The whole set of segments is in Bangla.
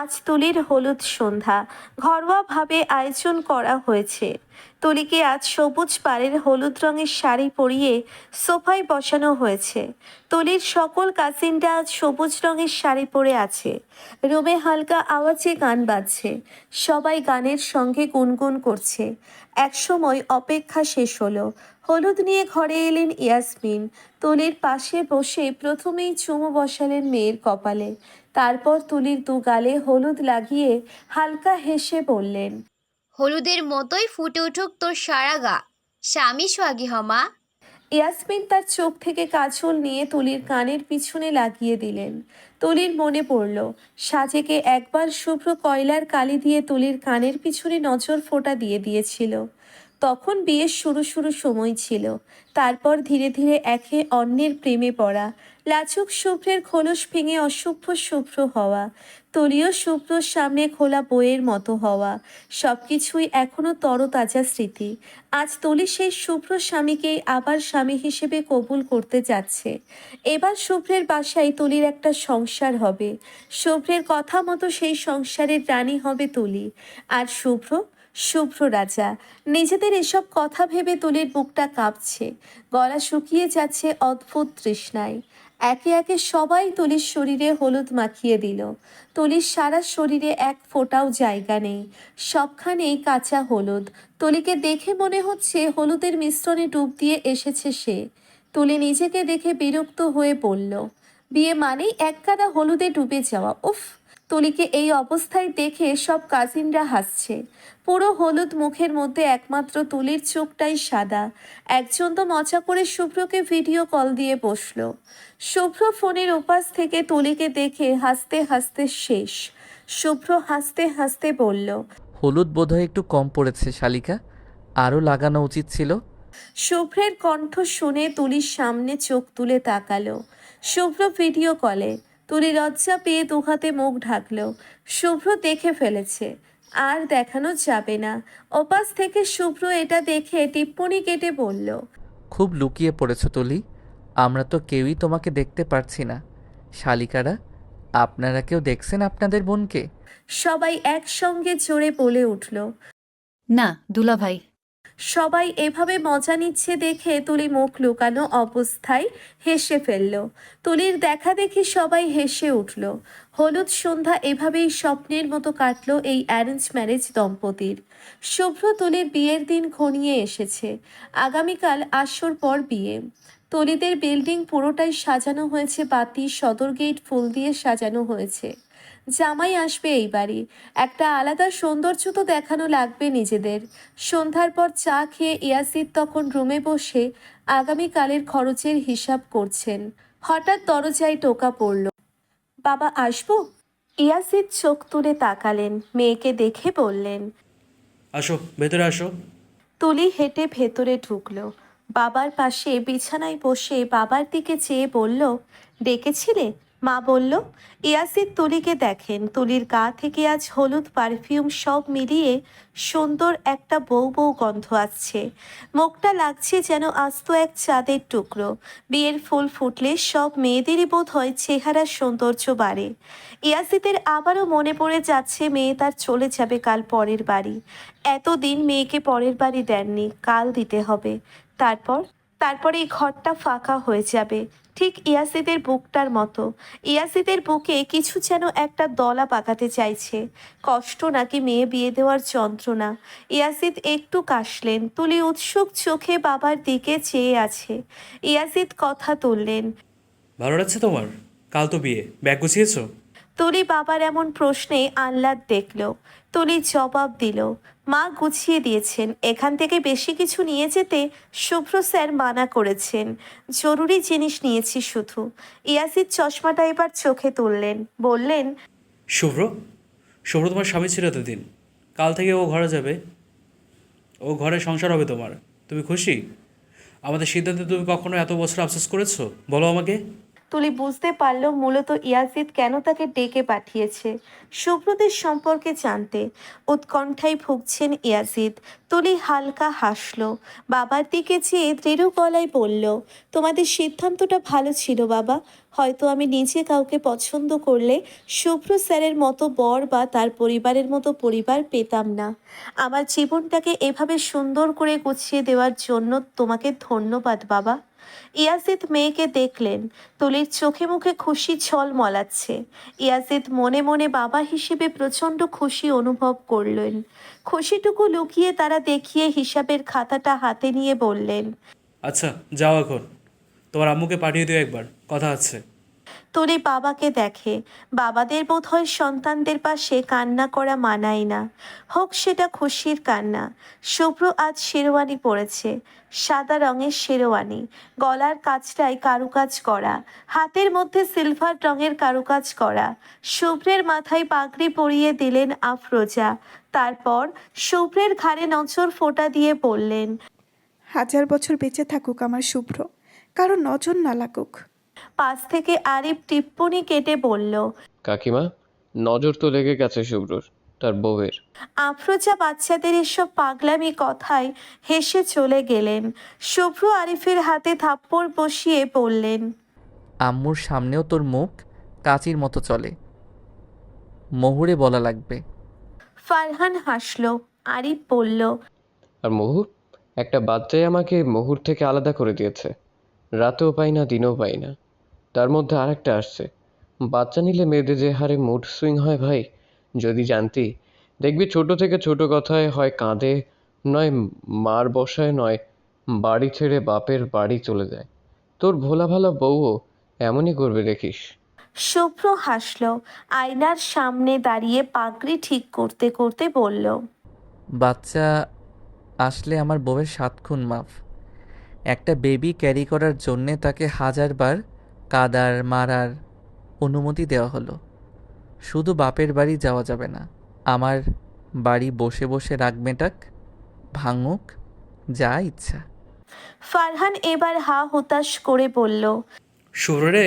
আজ তুলির হলুদ সন্ধ্যা। ঘরোয়াভাবে আয়োজন করা হয়েছে। তুলিকে আজ সবুজ পাড়ের হলুদ রঙের শাড়ি পরিয়ে সোফায় বসানো হয়েছে। তুলির সকল কাজিনরা আজ সবুজ রঙের শাড়ি পরে আছে। রুমে হালকা আওয়াজে গান বাজছে। সবাই গানের সঙ্গে গুনগুন করছে। একসময় অপেক্ষা শেষ হলো। হলুদ নিয়ে ঘরে এলেন ইয়াসমিন। তুলির পাশে বসে প্রথমেই চুমু বসালেন মেয়ের কপালে। তারপর তুলির দু গালে হলুদ লাগিয়ে হালকা হেসে বললেন হলুদের মতোই ফুটে উঠুক তোর সারা গা। স্বামী সোহাগী হমা ইয়াসমিন তার চোখ থেকে কাজল নিয়ে তুলির কানের পিছনে লাগিয়ে দিলেন। তুলির মনে পড়ল সাজেকে একবার শুভ্র কয়লার কালি দিয়ে তুলির কানের পিছনে নজর ফোটা দিয়ে দিয়েছিল। তখন বিয়ের শুরু শুরু সময় ছিল। তারপর ধীরে ধীরে একে অন্যের প্রেমে পড়া। লাচুক শুভ্রের খোলস ভেঙে অশুভ্র শুভ্র হওয়া। তলীয় শুভ্রর সামনে খোলা বইয়ের মতো হওয়া। সব কিছুই এখনও তরতাজা স্মৃতি। আজ তলি সেই শুভ্র স্বামীকেই আবার স্বামী হিসেবে কবুল করতে যাচ্ছে। এবার শুভ্রের বাসায় তুলির একটা সংসার হবে। শুভ্রের কথা মতো সেই সংসারের রানী হবে তুলি। আর শুভ্র শুভ্র রাজা, নিজেদের এসব কথা ভেবে তুলির বুকটা কাঁপছে। গলা শুকিয়ে যাচ্ছে অদ্ভুত তৃষ্ণায়। একে একে সবাই তুলির শরীরে হলুদ মাখিয়ে দিল। তুলির সারা শরীরে এক ফোটাও জায়গা নেই। সবখানেই কাঁচা হলুদ। তুলিকে দেখে মনে হচ্ছে হলুদের মিশ্রণে ডুব দিয়ে এসেছে সে। তুলি নিজেকে দেখে বিরক্ত হয়ে বলল, বিয়ে মানেই এক কাদা হলুদে ডুবে যাওয়া, উফ! তুলিকে এই অবস্থায় দেখে সব কাজিনরা হাসছে। পুরো হলুদ মুখের মধ্যে একমাত্র তুলির চোখটাই সাদা। একজন তো মজা করে শুভ্রকে ভিডিও কল দিয়ে বসল। শুভ্র ফোনের উপাস থেকে তুলিকে দেখে হাসতে হাসতে শেষ। শুভ্র হাসতে হাসতে বলল হলুদ বোধহয় একটু কম পড়েছে শালিকা। আরও লাগানো উচিত ছিল। শুভ্রের কণ্ঠ শুনে তুলির সামনে চোখ তুলে তাকালো। শুভ্র ভিডিও কলে তুলি লজ্জা পেয়ে দুহাতে মুখ ঢাকলো শুভ্র দেখে ফেলেছে। আর দেখানো যাবে না। ওপাশ থেকে শুভ্র এটা দেখে টিপ্পনি কেটে বলল খুব লুকিয়ে পড়েছো তুলি। আমরা তো কেউই তোমাকে দেখতে পারছি না। শালিকারা আপনারা কেউ দেখছেন আপনাদের বোনকে? সবাই একসঙ্গে জোরে বলে উঠল না দুলাভাই সবাই এভাবে মজা নিচ্ছে দেখে তুলি মুখ লুকানো অবস্থায় হেসে ফেলল। তুলির দেখা দেখি সবাই হেসে উঠল। হলুদ সন্ধ্যা এভাবেই স্বপ্নের মতো কাটলো এই অ্যারেঞ্জ ম্যারেজ দম্পতির। শুভ্র তুলির বিয়ের দিন ঘনিয়ে এসেছে। আগামীকাল আসর পর বিয়ে। তলিদের বিল্ডিং পুরোটাই সাজানো হয়েছে, বাতি, সদর গেট, ফুল দিয়ে সাজানো হয়েছে। জামাই আসবে এই বাড়ি। একটা আলাদা সৌন্দর্য তো দেখানো লাগবে নিজেদের। সন্ধ্যার পর চা খেয়ে ইয়াসিদ তখন রুমে বসে আগামীকালের খরচের হিসাব করছেন। হঠাৎ দরজায় টোকা পড়ল। বাবা আসব? ইয়াসিদ চোখ তুলে তাকালেন মেয়েকে দেখে বললেন আসো ভেতরে আসো। তুলি হেঁটে ভেতরে ঢুকলো। বাবার পাশে বিছানায় বসে বাবার দিকে চেয়ে বলল ডেকেছিলে? মা বলল, ইয়াসির তুলিকে দেখেন। তুলির গা থেকে আজ হলুদ পারফিউম সব মিলিয়ে সুন্দর একটা বউ বউ গন্ধ আসছে। মুখটা লাগছে যেন আস্ত এক চাঁদের টুকরো। বিয়ের ফুল ফুটলে সব মেয়েদেরই বোধ হয় চেহারার সৌন্দর্য বাড়ে। ইয়াসিদের আবারও মনে পড়ে যাচ্ছে মেয়ে তার চলে যাবে কাল পরের বাড়ি। এতদিন মেয়েকে পরের বাড়ি দেননি, কাল দিতে হবে। তারপর? তারপরে এই ঘরটা ফাঁকা হয়ে যাবে। ঠিক ইয়াসিদের বুকটার মতো। ইয়াসিদের বুকে কিছু যেন একটা দলা পাকাতে চাইছে। কষ্ট নাকি মেয়ে বিয়ে দেওয়ার যন্ত্রণা। ইয়াসিদ একটু কাশলেন, তুলি উৎসুক চোখে বাবার দিকে চেয়ে আছে। ইয়াসিদ কথা তুললেন, ভালো লাগছে তোমার? কাল তো বিয়ে। ব্যাগ গুছিয়েছো? তুলি বাবার এমন প্রশ্নে আহ্লাদ দেখল। তুলি জবাব দিল, মা গুছিয়ে দিয়েছেন, এখান থেকে বেশি কিছু নিয়ে যেতে শুভ্র স্যার মানা করেছেন। জরুরি জিনিস নিয়েছি শুধু। ইয়াসির চশমাটা এবার চোখে তুললেন, বললেন, শুভ্র শুভ্র তোমার স্বামী ছিল এতদিন। কাল থেকে ও ঘরে যাবে। ও ঘরে সংসার হবে তোমার। তুমি খুশি? আমাদের সিদ্ধান্তে তুমি কখনো এত বছর আফসোস করেছ? বলো আমাকে। তুলি বুঝতে পারল মূলত ইয়াজিদ কেন তাকে ডেকে পাঠিয়েছে। সুব্রতের সম্পর্কে জানতে উৎকণ্ঠায় ভুগছেন ইয়াজিদ তুলি হালকা হাসল। বাবার দিকে চেয়ে দৃঢ় গলায় বলল, তোমাদের সিদ্ধান্তটা ভালো ছিল বাবা। হয়তো আমি নিজে কাউকে পছন্দ করলে শুভ্র স্যারের মতো বর বা তার পরিবারের মতো পরিবার পেতাম না। আমার জীবনটাকে এভাবে সুন্দর করে গুছিয়ে দেওয়ার জন্য তোমাকে ধন্যবাদ বাবা। ইয়াজিদ মেয়েকে দেখলেন, তুলির চোখে মুখে খুশি ছল মলাচ্ছে ইয়াজিদ মনে মনে বাবা হিসেবে প্রচণ্ড খুশি অনুভব করলেন। খুশিটুকু লুকিয়ে তারা দেখিয়ে হিসাবের খাতাটা হাতে নিয়ে বললেন আচ্ছা যাও এখন। তোমার আম্মুকে পাঠিয়ে দিও একবার, কথা আছে। তুলি বাবাকে দেখে, বাবাদের বোধ হয় সন্তানদের পাশে কান্না করা মানায় না। হোক সেটা খুশির কান্না। শুভ্র আজ শেরওয়ানি পরেছে সাদা রঙের শেরওয়ানি, গলার কাজটায় কারুকাজ করা, হাতের মধ্যে সিলভার রঙের কারুকাজ করা। শুভ্রের মাথায় পাগড়ি পরিয়ে দিলেন আফরোজা। তারপর শুভ্রের ঘাড়ে নজর ফোঁটা দিয়ে বললেন, হাজার বছর বেঁচে থাকুক আমার শুভ্র, কারও নজর না লাগুক। পাশ থেকে আরিফ টিপ্পনি কেটে বলল কাকিমা নজর তো লেগে গেছে শুভ্রর তার বউয়ের। আফরোজা বাচ্চাদের এসব পাগলামি কথায় হেসে চলে গেলেন। শুভ্র আরিফের হাতে থাপ্পড় বসিয়ে বললেন আম্মুর সামনেও তোর মুখ কাচির মতো চলে। মহুরে বলা লাগবে। ফারহান হাসলো। আরিফ বলল আর মহু একটা বাচ্চাই আমাকে মহুর থেকে আলাদা করে দিয়েছে। রাতেও পাই না দিনেও পাই না। তার মধ্যে আরেকটা আসছে। বাচ্চা নিলে মেয়েদের যে হারে মুড সুইং হয় ভাই যদি জানতি। দেখবি ছোট থেকে ছোট কথায় হয় কাঁদে নয় মার বসায় নয় বাড়ি ছেড়ে বাপের বাড়ি চলে যায়। তোর ভোলা ভালা বউও এমনই করবে দেখিস। শুভ্র হাসলো আয়নার সামনে দাঁড়িয়ে পাগড়ি ঠিক করতে করতে বলল বাচ্চা আসলে আমার বউয়ের সাত খুন মাফ। একটা বেবি ক্যারি করার জন্যে তাকে হাজারবার কাদার মারার অনুমতি দেওয়া হলো। শুধু বাপের বাড়ি যাওয়া যাবে না আমার বাড়ি বসে বসে রাগ মেটাক ভাঙুক যা ইচ্ছা। ফারহান এবার হা হুতাশ করে বলল শুভ্র রে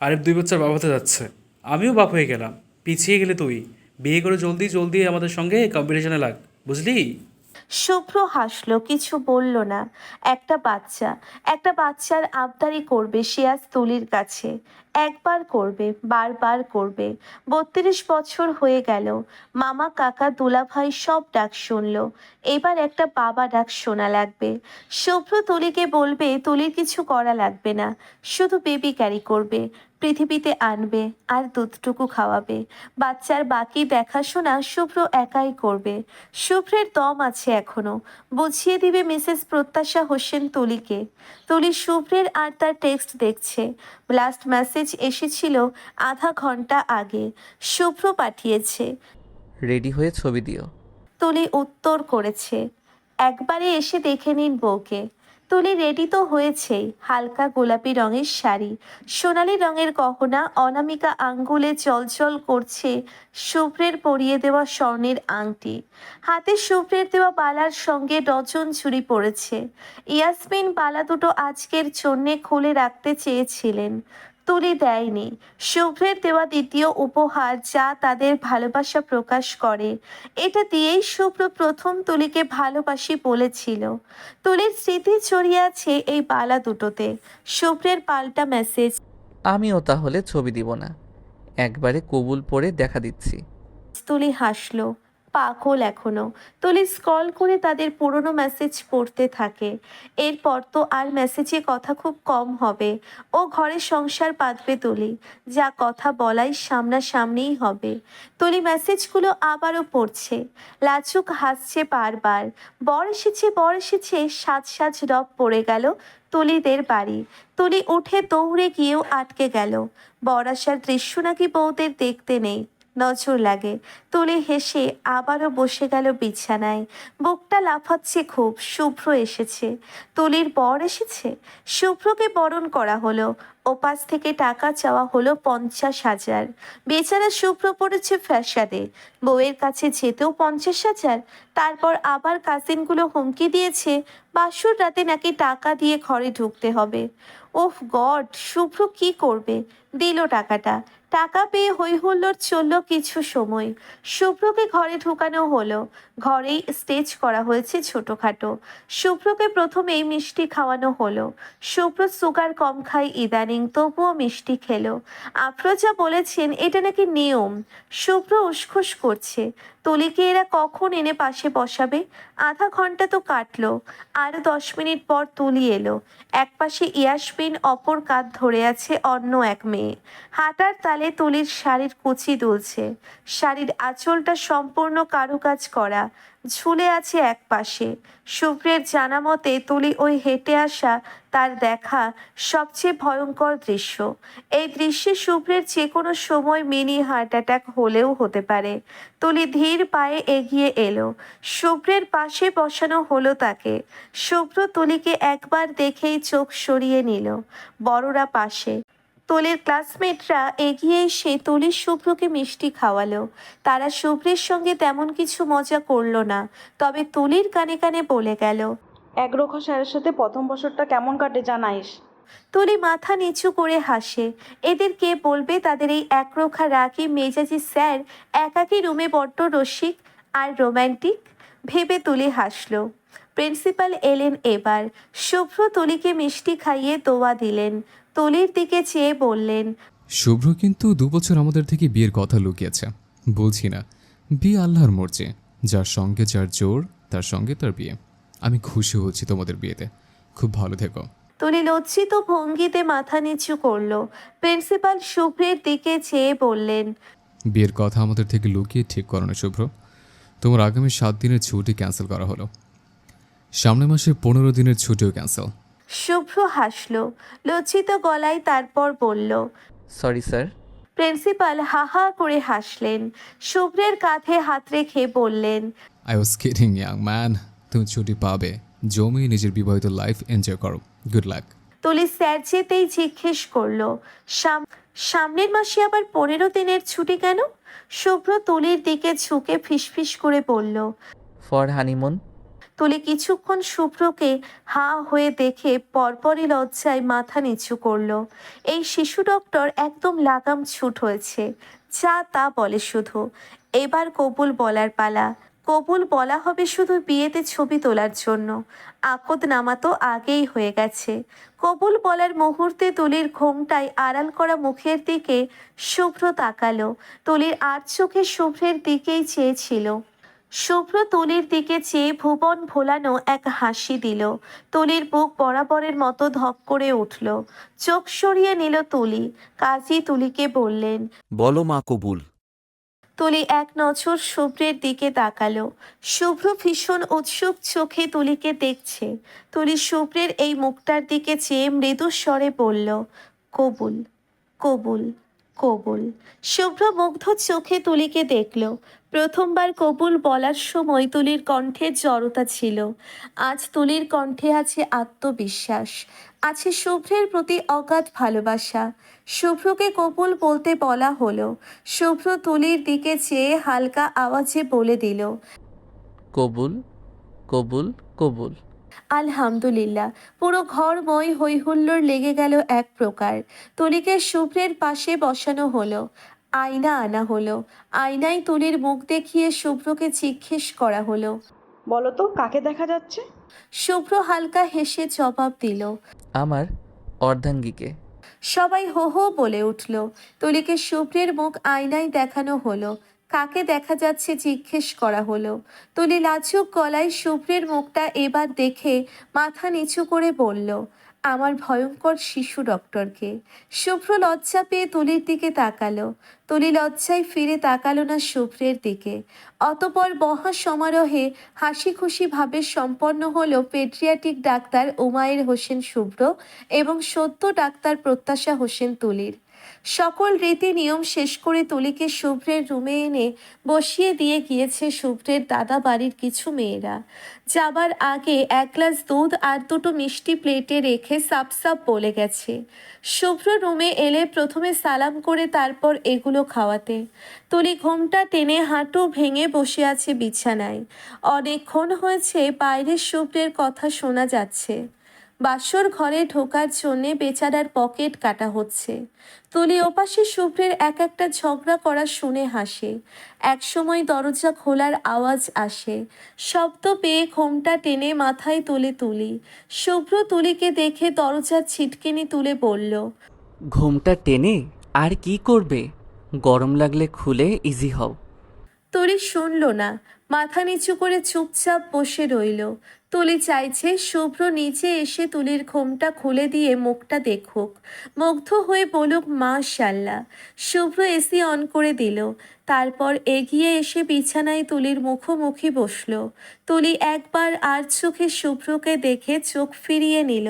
আরিফ দুই বছর বাবা হতে যাচ্ছে। আমিও বাপ হয়ে গেলাম। পিছিয়ে গেলে তুই। বিয়ে করে জলদি জলদি আমাদের সঙ্গে কম্পিটিশনে লাগ বুঝলি? শুভ্র হাসলো, কিছু বলল না। একটা বাচ্চা, একটা বাচ্চার আবদারি করবে সে আজ তুলির কাছে। একবার করবে, বারবার করবে। বত্রিশ বছর হয়ে গেল। মামা, কাকা, দুলাভাই সব ডাক শুনলো। এবার একটা বাবা ডাক শোনা লাগবে। শুভ্র তুলিকে বলবে, তুলির কিছু করা লাগবে না। শুধু বেবি ক্যারি করবে। পৃথিবীতে আনবে আর দুধটুকু খাওয়াবে। বাচ্চার বাকি দেখাশোনা শুভ্র একাই করবে। শুভ্রের দম আছে এখনও। বুঝিয়ে দিবে মিসেস প্রত্যাশা হোসেন তুলিকে। তুলি শুভ্রের আর তার টেক্সট দেখছে। লাস্ট মেসেজ এসেছিল আধা ঘণ্টা আগে। শুভ্র পাঠিয়েছে। রেডি হয়ে ছবি দিও। তুলি উত্তর করেছে। একবারে এসে দেখে নিন বউকে। তুলি রেডি তো হয়েছেই হালকা গোলাপি রঙের শাড়ি। সোনালি রঙের গহনা অনামিকা আঙ্গুলে চলচল করছে শুভ্রের পরিয়ে দেওয়া স্বর্ণের আংটি। হাতে শুভ্রের দেওয়া বালার সঙ্গে ডজন চুরি পড়েছে। ইয়াসমিন বালা দুটো আজকের জন্যে খুলে রাখতে চেয়েছিলেন। তুলি দেয়নি। শুভ্রের দেওয়া দ্বিতীয় উপহার যা তাদের ভালোবাসা প্রকাশ করে। এটা দিয়েই শুভ্র প্রথম তুলিকে ভালোবাসি বলেছিল। তুলির স্মৃতি ছড়িয়ে আছে এই বালা দুটোতে। শুভ্রের পাল্টা মেসেজ আমিও তাহলে ছবি দিব না। একবারে কবুল পড়ে দেখা দিচ্ছি। তুলি হাসলো। পাগল এখনও। তুলি স্ক্রল করে তাদের পুরনো মেসেজ পড়তে থাকে। এরপর তো আর মেসেজে কথা খুব কম হবে। ও ঘরে সংসার পাতবে তুলি। যা কথা বলাই সামনাসামনিই হবে। তুলি মেসেজগুলো আবারও পড়ছে। লাচুক হাসছে বারবার। বর এসেছে বর এসেছে। সাজ সাজ রব পড়ে গেল তুলিদের বাড়ি। তুলি উঠে দৌড়ে গিয়েও আটকে গেল। বর আসার দৃশ্য নাকি বউদের দেখতে নেই। নজর লাগে। তুলি হেসে আবারও বসে গেল বিছানায়। বুকটা লাফাচ্ছে খুব, শুভ্র এসেছে। তুলির বর এসেছে? শুভ্রকে বরণ করা হলো। ওপাশ থেকে টাকা চাওয়া হলো পঞ্চাশ হাজার। বেচারা শুভ্র পড়েছে ফ্যাসাদে বউয়ের কাছে যেতেও পঞ্চাশ হাজার। তারপর আবার কাজিনগুলো হুমকি দিয়েছে, বাসুর রাতে নাকি টাকা দিয়ে ঘরে ঢুকতে হবে। ওফ গড, শুভ্র কি করবে? দিল টাকাটা। টাকা পেয়ে হৈহুল্লোর চলল কিছু সময়। শুভ্রকে ঘরে ঢুকানো হলো। ঘরেই স্টেজ করা হয়েছে ছোটখাটো। শুভ্রকে প্রথমেই মিষ্টি খাওয়ানো হলো। শুভ্র সুগার কম খায় ইদানিং, তবুও মিষ্টি খেলো। আফরোজা বলেছেন, এটা নাকি নিয়ম। শুভ্র উসখুস করছে। তুলিকে এরা কখন এনে পাশে বসাবে? আধা ঘণ্টা তো কাটলো। আরও দশ মিনিট পর তলি এলো। এক পাশে ইয়াসমিন, অপর কাঁধ ধরে আছে অন্য এক মেয়ে। হাঁটার তালে তলির শাড়ির কুচি দুলছে। শাড়ির আঁচলটা সম্পূর্ণ কারুকাজ করা। ঝুলে আছে এক পাশে। শুভ্রের জানা মতে তুলি ওই হেঁটে আসা তার দেখা সবচেয়ে ভয়ঙ্কর দৃশ্য। এই দৃশ্যে শুভ্রের যে কোনো সময় মিনি হার্ট অ্যাটাক হলেও হতে পারে। তুলি ধীর পায়ে এগিয়ে এলো। শুভ্রের পাশে বসানো হলো তাকে। শুভ্র তুলিকে একবার দেখেই চোখ সরিয়ে নিল। বড়রা পাশে। তুলির ক্লাসমেটরা এগিয়ে এসে তুলি শুভ্রকে মিষ্টি খাওয়ালো। তারা শুভ্রের সঙ্গে তেমন কিছু মজা করল না তবে তুলির কানে কানে বলে গেল একরোখা স্যারের সাথে প্রথম বছরটা কেমন কাটে জানাইস? তুলি মাথা নিচু করে হাসে এদের কে বলবে তাদের এই একরোখা রাগি মেজাজি স্যার একাকী রুমে বড্ড রসিক আর রোম্যান্টিক? ভেবে তুলি হাসলো। প্রিন্সিপাল এলেন এবার শুভ্র তুলিকে মিষ্টি খাইয়ে দোয়া দিলেন তুলির দিকে চেয়ে বললেন শুভ্র কিন্তু দু বছর আমাদের থেকে বিয়ের কথা লুকিয়েছে। বলছি না। বিয়ে আল্লাহর মর্জি। যার সঙ্গে যার জোর তার সঙ্গে তার বিয়ে। আমি খুশি হচ্ছি তোমাদের বিয়েতে। খুব ভালো থেকো। তুলি লজ্জিত ভঙ্গিতে মাথা নিচু করল। প্রিন্সিপাল শুভ্রের দিকে চেয়ে বললেন বিয়ের কথা আমাদের থেকে লুকিয়ে ঠিক করো না শুভ্র। তোমার আগামী সাত দিনের ছুটি ক্যান্সেল করা হলো। সামনের মাসে পনেরো দিনের ছুটিও ক্যান্সেল। শুভ্র হাসলো লজ্জিত গলায় তারপর বলল সরি স্যার প্রিন্সিপাল হা হা করে হাসলেন শুভ্রের কাঁধে হাত রেখে বললেন I was kidding young man তুমি ছুটি পাবে। জমি নিজের বিবাহিত লাইফ এনজয় করো। গুড লাক তুলি স্যার যেতেই জিজ্ঞেস করল "সাম- সামনের মাসে আবার পনেরো দিনের ছুটি কেন? শুভ্র তুলির দিকে ঝুঁকে ফিসফিস করে বলল ফর হানিমুন তুলি কিছুক্ষণ শুভ্রকে হা হয়ে দেখে পরপরই লজ্জায় মাথা নিচু করল। এই শিশু ডক্টর একদম লাগাম ছুট হয়েছে। যা তা বলে শুধু। এবার কবুল বলার পালা। কবুল বলা হবে শুধু বিয়েতে ছবি তোলার জন্য। আকদ নামা তো আগেই হয়ে গেছে। কবুল বলার মুহূর্তে তুলির ঘোমটায় আড়াল করা মুখের দিকে শুভ্র তাকালো। তুলির আর চোখে শুভ্রের দিকেই চেয়েছিল। শুভ্র তুলির দিকে চেয়ে ভুবন ভোলানো এক হাসি দিল। তুলির বুক বরাবরের মতো ধক করে উঠল। চোখ সরিয়ে নিল তুলি। কাজী তুলিকে বললেন বলো মা কবুল। তুলি এক নজর শুভ্রের দিকে তাকালো। শুভ্র ভীষণ উৎসুক চোখে তুলিকে দেখছে। তুলি শুভ্রের এই মুখটার দিকে চেয়ে মৃদু স্বরে বলল কবুল কবুল। কবুল। শুভ্র মুগ্ধ চোখে তুলিকে দেখল। প্রথমবার কবুল বলার সময় তুলির কণ্ঠে জড়তা ছিল। আজ তুলির কণ্ঠে আছে আত্মবিশ্বাস। আছে শুভ্রের প্রতি অগাধ ভালোবাসা। শুভ্রকে কবুল বলতে বলা হলো। শুভ্র তুলির দিকে চেয়ে হালকা আওয়াজে বলে দিল, কবুল কবুল কবুল। আলহামদুলিল্লাহ। পুরো ঘরময় হৈহুল্লোড় লেগে গেল এক প্রকার। তুলিকে শুভ্রের পাশে বসানো হলো। আয়না আনা হলো। আয়নায় তুলির মুখ দেখিয়ে শুভ্রকে জিজ্ঞেস করা হলো বলো তো কাকে দেখা যাচ্ছে? শুভ্র হালকা হেসে জবাব দিল আমার অর্ধাঙ্গীকে। সবাই হো হো বলে উঠল। তুলিকে শুভ্রের মুখ আয়নায় দেখানো হলো। কাকে দেখা যাচ্ছে জিজ্ঞেস করা হলো। তুলি লাজুক গলায় শুভ্রের মুখটা এবার দেখে মাথা নিচু করে বলল, আমার ভয়ঙ্কর শিশু ডক্টরকে। শুভ্র লজ্জা পেয়ে তুলির দিকে তাকালো। তুলি লজ্জায় ফিরে তাকালো না শুভ্রের দিকে। অতপর মহা সমারোহে হাসি খুশি ভাবে সম্পন্ন হলো পেড্রিয়াটিক ডাক্তার উমায়ের হোসেন শুভ্র এবং সদ্য ডাক্তার প্রত্যাশা হোসেন তুলির সকল রীতি নিয়ম শেষ করে তুলিকে শুভ্রের রুমে এনে বসিয়ে দিয়ে গিয়েছে শুভ্রের দাদা বাড়ির কিছু মেয়েরা। যাবার আগে এক গ্লাস দুধ আর দুটো মিষ্টি প্লেটে রেখে সাপ সাপ বলে গেছে। শুভ্র রুমে এলে প্রথমে সালাম করে তারপর এগুলো খাওয়াতে। তুলি ঘোমটা টেনে হাঁটু ভেঙে বসে আছে বিছানায়। অনেকক্ষণ হয়েছে বাইরের শুভ্রের কথা শোনা যাচ্ছে। বাসর ঘরে ঢোকার জন্যে বেচারার পকেট কাটা হচ্ছে। তুলি ওপাশে শুভ্রের এক একটা ঝগড়া করা শুনে হাসে। একসময় দরজা খোলার আওয়াজ আসে। শব্দ পেয়ে ঘোমটা টেনে মাথায় তুলে তুলি। শুভ্র তুলিকে দেখে দরজার ছিটকিনি তুলে বলল ঘোমটা টেনে আর কি করবে? গরম লাগলে খুলে ইজি হও। তুলি শুনল না। মাথা নিচু করে চুপচাপ বসে রইল। তুলি চাইছে, শুভ্র নিচে এসে তুলির ঘোমটা খুলে দিয়ে মুখটা দেখুক। মুগ্ধ হয়ে বলুক মা শাল্লা শুভ্র এসি অন করে দিল। তারপর এগিয়ে এসে বিছানায় তুলির মুখোমুখি বসল। তুলি একবার আর চোখে শুভ্রকে দেখে চোখ ফিরিয়ে নিল।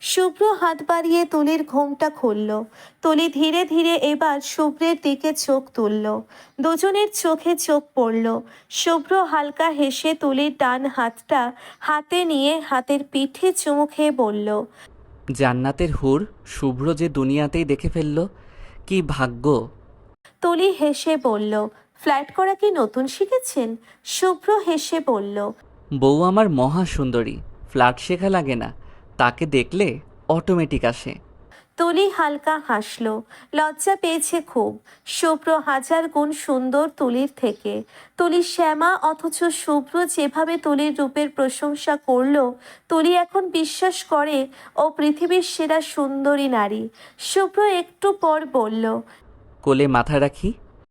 শুভ্র হাত বাড়িয়ে তুলির ঘোমটা খুলল। তুলি ধীরে ধীরে এবার শুভ্রের দিকে চোখ তুলল। দুজনের চোখে চোখ পড়ল। শুভ্র হালকা হেসে তুলির ডান হাতটা হাতে নিয়ে হাতের পিঠে চুমু খেয়ে বলল, জান্নাতের হুর শুভ্র যে দুনিয়াতেই দেখে ফেলল, কি ভাগ্য! তুলি হেসে বলল ফ্ল্যাট করা কি নতুন শিখেছেন? শুভ্র হেসে বলল বউ আমার মহা সুন্দরী ফ্ল্যাট শেখা লাগে না তাকে দেখলে অটোমেটিক আসে। তুলি হালকা হাসল লজ্জা পেয়েছে খুব। শুভ্র হাজার গুণ সুন্দর তুলির থেকে। তুলি শ্যামা অথচ শুভ্র যেভাবে তুলির রূপের প্রশংসা করল তুলি এখন বিশ্বাস করে ও পৃথিবীর সেরা সুন্দরী নারী। শুভ্র একটু পর বলল কোলে মাথা রাখি।